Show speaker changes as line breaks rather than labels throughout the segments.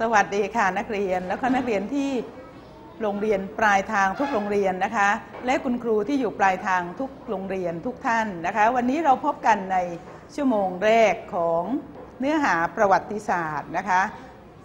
สวัสดีค่ะนักเรียนแล้วก็นักเรียนที่โรงเรียนปลายทางทุกโรงเรียนนะคะ และคุณครูที่อยู่ปลายทางทุกโรงเรียนทุกท่านนะคะ วันนี้เราพบกันในชั่วโมงแรกของเนื้อหาประวัติศาสตร์นะคะ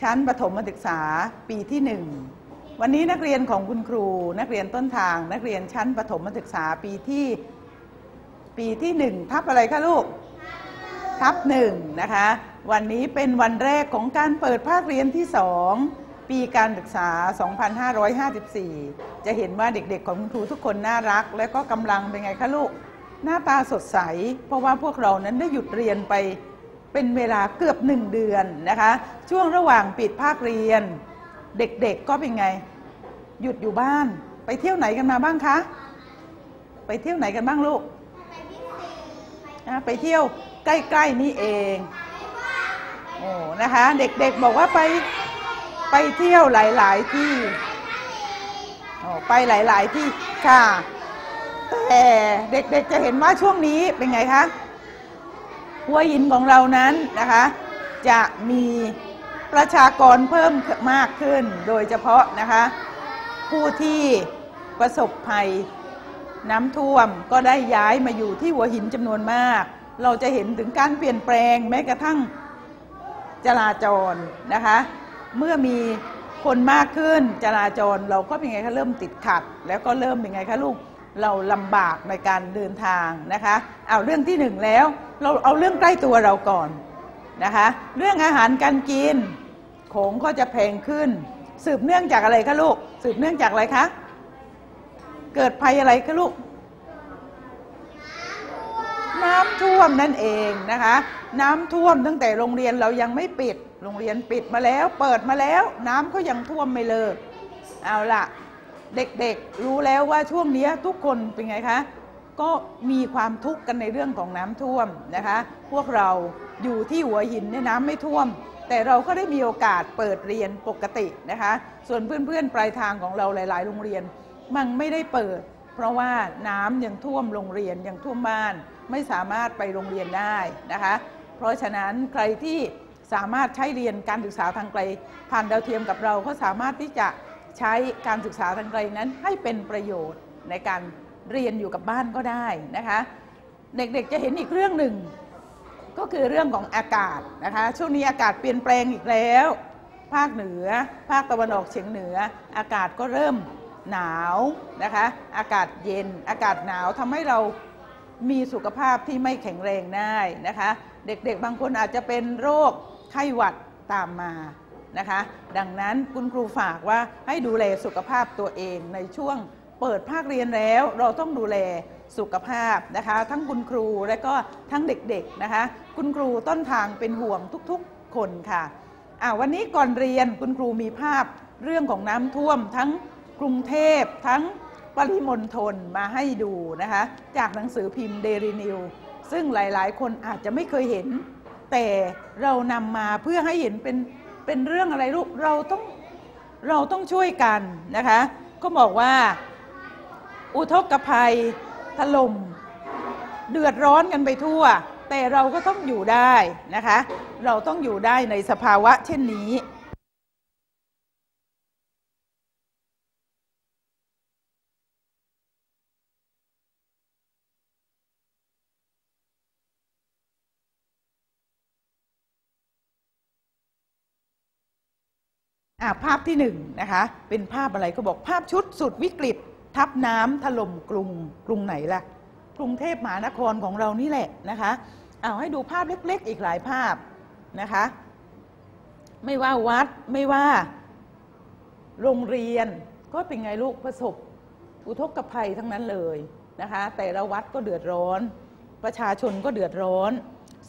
ชั้นประถมศึกษาปีที่หนึ่งวันนี้นักเรียนของคุณครู นักเรียนต้นทาง นักเรียนชั้นประถมศึกษาปีที่ปีที่หนึ่งทับอะไรคะลูก ทับหนึ่งนะคะ วันนี้เป็นวันแรกของการเปิดภาคเรียนที่สองปีการศึกษา 2554 จะเห็นว่าเด็กๆ ของคุณครูทุกคนน่ารัก และก็กำลังเป็นไงคะลูก หน้าตาสดใส เพราะว่าพวกเรานั้นได้หยุดเรียนไปเป็นเวลาเกือบหนึ่งเดือนนะคะ ช่วงระหว่างปิดภาคเรียน เด็กๆก็เป็นไง หยุดอยู่บ้าน ไปเที่ยวไหนกันมาบ้างคะ ไปเที่ยวไหนกันบ้างลูกอะไปเที่ยวใกล้ๆนี่เองโอ้นะคะ เด็กๆบอกว่าไปไปเที่ยวหลาย ๆ ที่โอ้ไปหลาย ๆ ที่ค่ะ แต่เด็กๆจะเห็นว่าช่วงนี้เป็นไงคะหัวหินของเรานั้นนะคะ จะมีประชากรเพิ่มมากขึ้น โดยเฉพาะนะคะ ผู้ที่ประสบภัยน้ำท่วมก็ได้ย้ายมาอยู่ที่หัวหินจำนวนมาก เราจะเห็นถึงการเปลี่ยนแปลงแม้กระทั่ง จราจรนะคะ เมื่อมีคนมากขึ้นจราจรเราก็เป็นไงคะเริ่มติดขัด แล้วก็เริ่มเป็นไงคะลูกเราลำบากในการเดินทางนะคะ เอาเรื่องที่หนึ่งแล้วเราเอาเรื่องใกล้ตัวเราก่อนนะคะ เรื่องอาหารการกินของก็จะแพงขึ้น สืบเนื่องจากอะไรคะลูก สืบเนื่องจากอะไรคะ เกิดภัยอะไรคะลูก น้ำท่วมนั่นเองนะคะ น้ำท่วมตั้งแต่โรงเรียนเรายังไม่ปิด โรงเรียนปิดมาแล้ว เปิดมาแล้ว น้ำก็ยังท่วมไม่เลิกเอาล่ะ เด็กๆรู้แล้วว่าช่วงนี้ทุกคนเป็นไงคะก็มีความทุกข์กันในเรื่องของน้ำท่วมนะคะ พวกเราอยู่ที่หัวหินเนี่ยน้ำไม่ท่วม แต่เราก็ได้มีโอกาสเปิดเรียนปกตินะคะ ส่วนเพื่อนๆ ปลายทางของเราหลาย ๆ โรงเรียน มันไม่ได้เปิด เพราะว่าน้ำยังท่วมโรงเรียนยังท่วมบ้าน ไม่สามารถไปโรงเรียนได้นะคะ เพราะฉะนั้นใครที่สามารถใช้เรียนการศึกษาทางไกล ผ่านดาวเทียมกับเราก็สามารถที่จะใช้การศึกษาทางไกลนั้นให้เป็นประโยชน์ในการเรียนอยู่กับบ้านก็ได้นะคะ เด็กๆจะเห็นอีกเรื่องหนึ่ง ก็คือเรื่องของอากาศนะคะ ช่วงนี้อากาศเปลี่ยนแปลงอีกแล้ว ภาคเหนือ ภาคตะวันออกเฉียงเหนือ อากาศก็เริ่มหนาวนะคะ อากาศเย็น อากาศหนาวทำให้เรา มีสุขภาพที่ไม่แข็งแรงได้นะคะ เด็กๆบางคนอาจจะเป็นโรคไข้หวัดตามมานะคะ ดังนั้นคุณครูฝากว่าให้ดูแลสุขภาพตัวเองในช่วงเปิดภาคเรียนแล้วเราต้องดูแลสุขภาพนะคะ ทั้งคุณครูและก็ทั้งเด็กๆนะคะ คุณครูต้นทางเป็นห่วงทุกๆคนค่ะอ่าวันนี้ก่อนเรียนคุณครูมีภาพเรื่องของน้ำท่วมทั้งกรุงเทพทั้ง ปริมณฑลมาให้ดูนะคะจากหนังสือพิมพ์เดลินิวซึ่งหลายๆ คนอาจจะไม่เคยเห็น แต่เรานำมาเพื่อให้เห็นเป็นเป็นเรื่องอะไรลูกเราต้องเราต้องช่วยกันนะคะ ก็บอกว่า อุทกภัยถล่มเดือดร้อนกันไปทั่ว แต่เราก็ต้องอยู่ได้นะคะ เราต้องอยู่ได้ในสภาวะเช่นนี้ ภาพที่หนึ่งนะคะเป็นภาพอะไรก็บอกภาพชุดสุดวิกฤต ทับน้ำถล่มกรุงกรุงไหนล่ะ กรุงเทพมหานครของเรานี่แหละนะคะเอาให้ดูภาพเล็กๆ อีกหลายภาพนะคะ ไม่ว่าวัดไม่ว่า โรงเรียนก็เป็นไงลูกประสบอุทกภัยทั้งนั้นเลยนะคะแต่ละวัดก็เดือดร้อน ประชาชนก็เดือดร้อน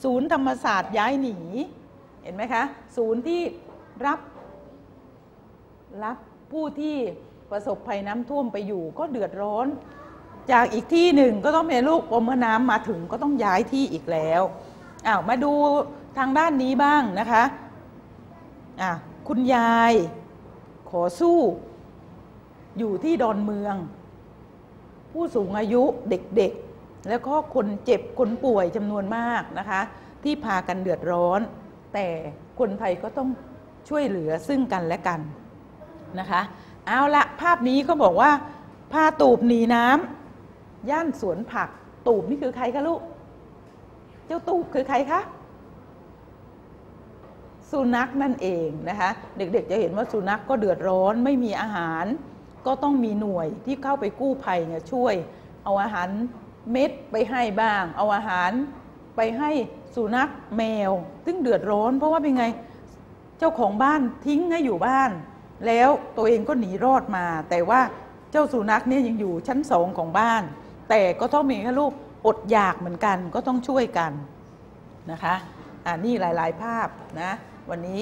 ศูนย์ธรรมศาสตร์ย้ายหนี เห็นไหมคะ ศูนย์ที่รับ รับผู้ที่ประสบภัยน้ำท่วมไปอยู่ก็เดือดร้อน จากอีกที่หนึ่งก็ต้องเป็นลูกอเมื่อน้ำมาถึงก็ต้องย้ายที่อีกแล้วอ้าวมาดูทางด้านนี้บ้างนะคะอะคุณยายขอสู้อยู่ที่ดอนเมือง ผู้สูงอายุเด็กๆ แล้วก็คนเจ็บคนป่วยจำนวนมากนะคะ ที่พากันเดือดร้อน แต่คนไทยก็ต้องช่วยเหลือซึ่งกันและกัน นะคะเอาละภาพนี้ก็บอกว่าพาตูบหนีน้ำย่านสวนผักตูบนี่คือใครคะลูก เจ้าตูบคือใครคะสุนัขนั่นเองนะคะเด็กๆจะเห็นว่าสุนัขกก็เดือดร้อนไม่มีอาหาร ก็ต้องมีหน่วยที่เข้าไปกู้ภัยเนี่ยช่วย เอาอาหารเม็ดไปให้บ้าง เอาอาหารไปให้สุนัขแมว ซึ่งเดือดร้อน เพราะว่าเป็นไงเจ้าของบ้านทิ้งให้อยู่บ้าน แล้วตัวเองก็หนีรอดมา แต่ว่าเจ้าสุนัขเนี่ยยังอยู่ชั้นสองของบ้าน แต่ก็ต้องมีแค่ลูกอดอยากเหมือนกันก็ต้องช่วยกันนะคะอ่านี่หลาย ๆ ภาพนะวันนี้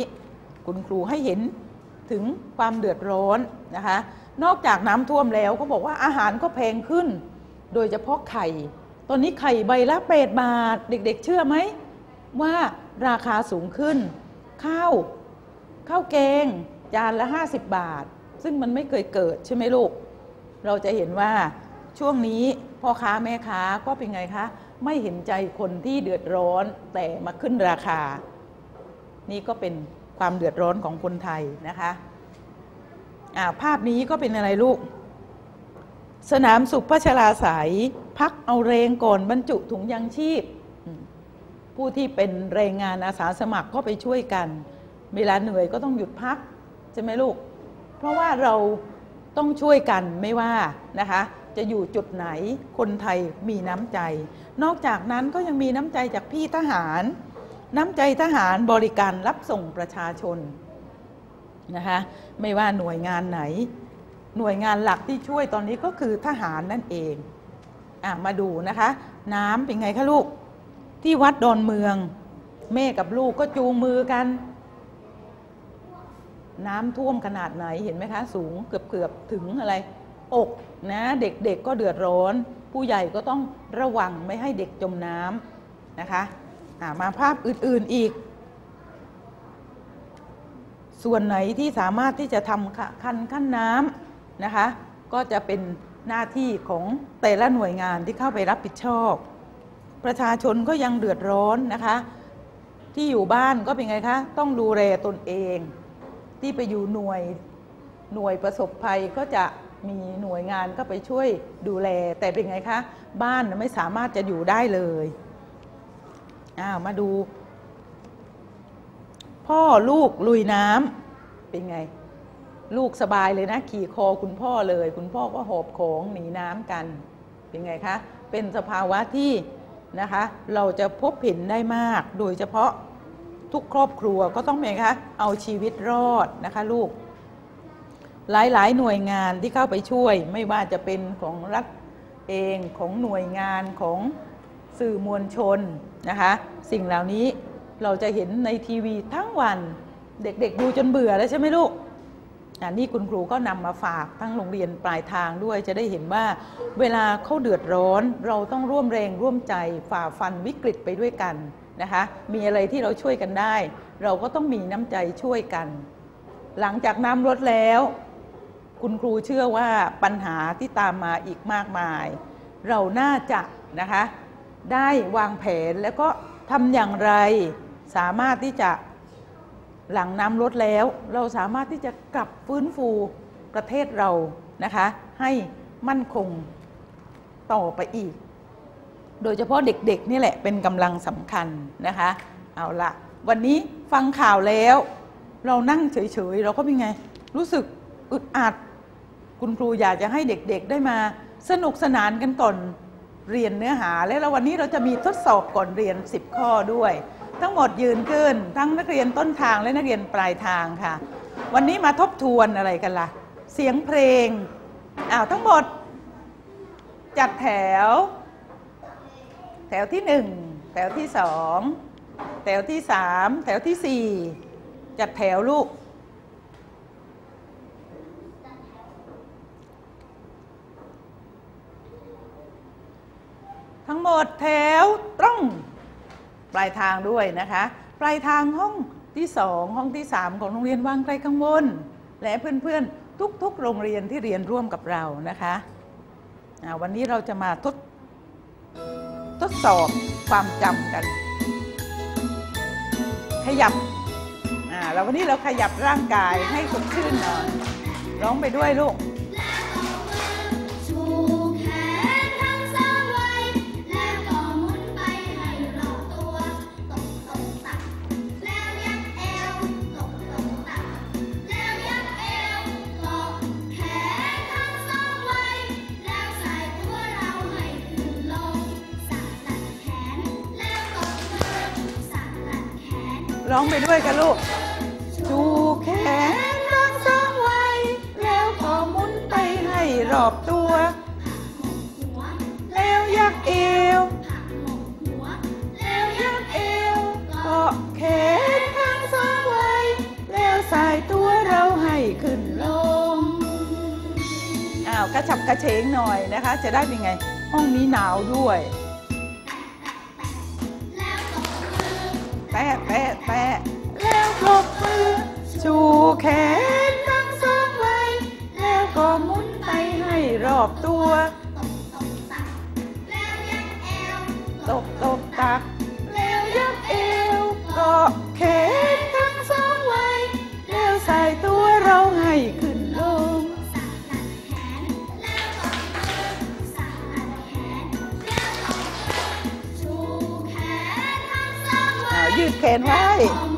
คุณครูให้เห็นถึงความเดือดร้อนนะคะ นอกจากน้ำท่วมแล้วก็บอกว่าอาหารก็แพงขึ้น โดยเฉพาะไข่ ตอนนี้ไข่ใบละเปดบาท เด็ก ๆ เชื่อไหม ว่าราคาสูงขึ้น ข้าวข้าวแกง จานละ 50 บาท ซึ่งมันไม่เคยเกิดใช่ไหมลูก เราจะเห็นว่าช่วงนี้พ่อค้าแม่ค้าก็เป็นไงคะ ไม่เห็นใจคนที่เดือดร้อนแต่มาขึ้นราคา นี่ก็เป็นความเดือดร้อนของคนไทยนะคะภาพนี้ก็เป็นอะไรลูก สนามสุขพัชราสายพักเอาแรงก่อนบรรจุถุงยางชีพ ผู้ที่เป็นแรงงานอาสาสมัครก็ไปช่วยกัน เวลาเหนื่อยก็ต้องหยุดพัก ใช่ไหมลูก เพราะว่าเราต้องช่วยกันไม่ว่านะคะ จะอยู่จุดไหนคนไทยมีน้ำใจ นอกจากนั้นก็ยังมีน้ำใจจากพี่ทหาร น้ำใจทหารบริการรับส่งประชาชนนะคะไม่ว่าหน่วยงานไหน หน่วยงานหลักที่ช่วยตอนนี้ก็คือทหารนั่นเองอมาดูนะคะ น้ำเป็นไงคะลูก ที่วัดดอนเมือง แม่กับลูกก็จูงมือกัน น้ำท่วมขนาดไหนเห็นไหมคะ สูงเกือบเกือบถึงอะไร อกนะเด็กๆก็เดือดร้อน ผู้ใหญ่ก็ต้องระวังไม่ให้เด็กจมน้ำนะคะมาภาพอื่นๆอีก ส่วนไหนที่สามารถที่จะทำคันขั้นน้ำนะคะ ก็จะเป็นหน้าที่ของแต่ละหน่วยงานที่เข้าไปรับผิดชอบ ประชาชนก็ยังเดือดร้อนนะคะ ที่อยู่บ้านก็เป็นไงคะ ต้องดูแลตนเอง ที่ไปอยู่หน่วยหน่วยประสบภัยก็จะมีหน่วยงานก็ไปช่วยดูแล แต่เป็นไงคะ บ้านไม่สามารถจะอยู่ได้เลยอ้าวมาดู พ่อลูกลุยน้ำเป็นไง ลูกสบายเลยนะ ขี่คอคุณพ่อเลย คุณพ่อก็หอบของหนีน้ำกัน เป็นไงคะ เป็นสภาวะที่นะคะ เราจะพบเห็นได้มาก โดยเฉพาะ ทุกครอบครัวก็ต้องเป็นคะเอาชีวิตรอดนะคะลูก หลายๆ หน่วยงานที่เข้าไปช่วย ไม่ว่าจะเป็นของรัฐเองของหน่วยงานของสื่อมวลชนนะคะ สิ่งเหล่านี้เราจะเห็นในทีวีทั้งวันเด็กๆดูจนเบื่อแล้วใช่ไหมลูกอันนี้คุณครูก็นำมาฝากทั้งโรงเรียนปลายทางด้วยจะได้เห็นว่า เวลาเขาเดือดร้อน เราต้องร่วมแรงร่วมใจฝ่าฟันวิกฤตไปด้วยกัน นะคะมีอะไรที่เราช่วยกันได้ เราก็ต้องมีน้ำใจช่วยกัน หลังจากน้ำลดแล้ว คุณครูเชื่อว่าปัญหาที่ตามมาอีกมากมาย เราน่าจะนะคะได้วางแผนแล้วก็ทำอย่างไรสามารถที่จะหลังน้ำลดแล้ว เราสามารถที่จะกลับฟื้นฟูประเทศเรานะคะให้มั่นคงต่อไปอีก โดยเฉพาะเด็กๆนี่แหละเป็นกำลังสำคัญนะคะ เอาละวันนี้ฟังข่าวแล้ว เรานั่งเฉยๆ เราก็เป็นไง รู้สึกอึดอัด คุณครูอยากจะให้เด็กๆได้มา สนุกสนานกันก่อนเรียนเนื้อหา และวันนี้เราจะมีทดสอบก่อนเรียน 10 ข้อด้วย ทั้งหมดยืนขึ้น ทั้งนักเรียนต้นทางและนักเรียนปลายทางค่ะ วันนี้มาทบทวนอะไรกันละ่ะ เสียงเพลงอ้าวทั้งหมด จัดแถว แถวที่หนึ่งแถวที่สองแถวที่สามแถวที่สี่จัดแถวลูก ทั้งหมดแถวตรง ปลายทางด้วยนะคะ ปลายทางห้องที่สองห้องที่สามของโรงเรียนวังไกลกังวลและเพื่อนๆ ทุกๆ โรงเรียนที่เรียนร่วมกับเรานะคะวันนี้เราจะมาทด ทดสอบความจำกัน ขยับแล้ววันนี้เราขยับร่างกายให้สดชื่นหน่อยร้องไปด้วยลูก
ร้องไป
ด้วยกันลูกชูแขนทั้งสองไว้ แล้วก็มุนไปให้รอบตัว
หัว
แล้วยักเอว
ผักหมกหัว
แล้วยักเอวเกาะแขนทั้งสองไว้ แล้วสายตัวเราให้ขึ้นลงอ้าวกระฉับกระเฉงหน่อยนะคะ จะได้เป็นไง ห้องนี้หนาวด้วย
แปะ
แปะแปะแล้วปรบมือชูแขนทั้งสองไว้ แล้วก็หมุนไปให้รอบตัว
ตบตบตักแล้วยักเอว
ตบตบตัก ขนไว้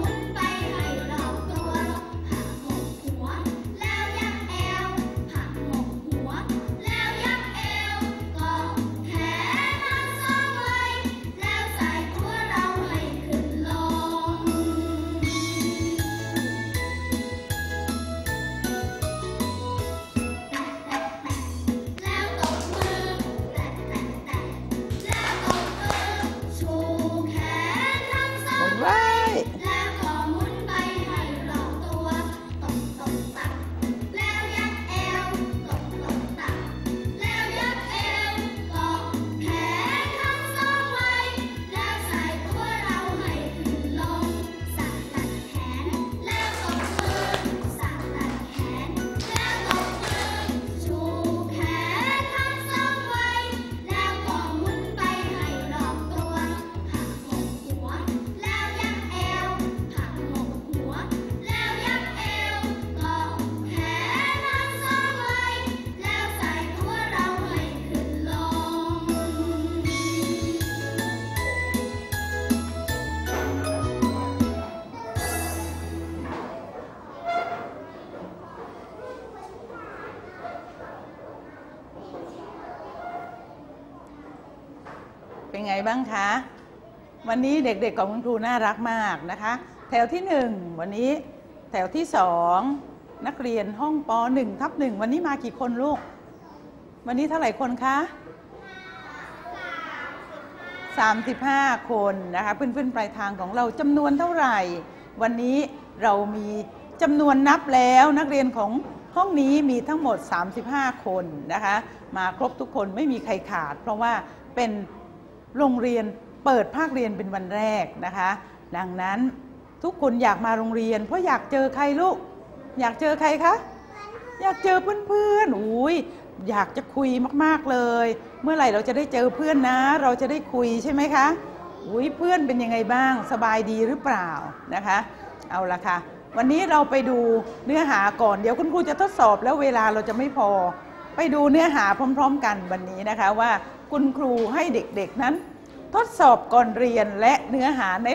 ไงบ้างคะ วันนี้เด็กๆของคุณครูน่ารักมากนะคะ แถวที่หนึ่งวันนี้แถวที่สองนักเรียนห้องปหนึ่งทับหนึ่งวันนี้มากี่คนลูก วันนี้เท่าไหร่คนคะ35 คนนะคะเพื่อนๆปลายทางของเราจำนวนเท่าไหร่ วันนี้เรามีจำนวนนับแล้วนักเรียนของห้องนี้มีทั้งหมด 35 คนนะคะ มาครบทุกคนไม่มีใครขาด เพราะว่าเป็น โรงเรียนเปิดภาคเรียนเป็นวันแรกนะคะ ดังนั้นทุกคนอยากมาโรงเรียน เพราะอยากเจอใครลูก อยากเจอใครคะอยากเจอเพื่อนๆอุ้ยอยากจะคุยมากๆเลย เมื่อไหร่เราจะได้เจอเพื่อนนะ เราจะได้คุยใช่ไหมคะอุ้ยเพื่อนเป็นยังไงบ้าง สบายดีหรือเปล่านะคะ เอาละค่ะ วันนี้เราไปดูเนื้อหาก่อนเดี๋ยวคุณครูจะทดสอบแล้วเวลาเราจะไม่พอ ไปดูเนื้อหาพร้อม ๆ กันวันนี้นะคะว่า คุณครูให้เด็กๆนั้น ทดสอบก่อนเรียนและเนื้อหาใน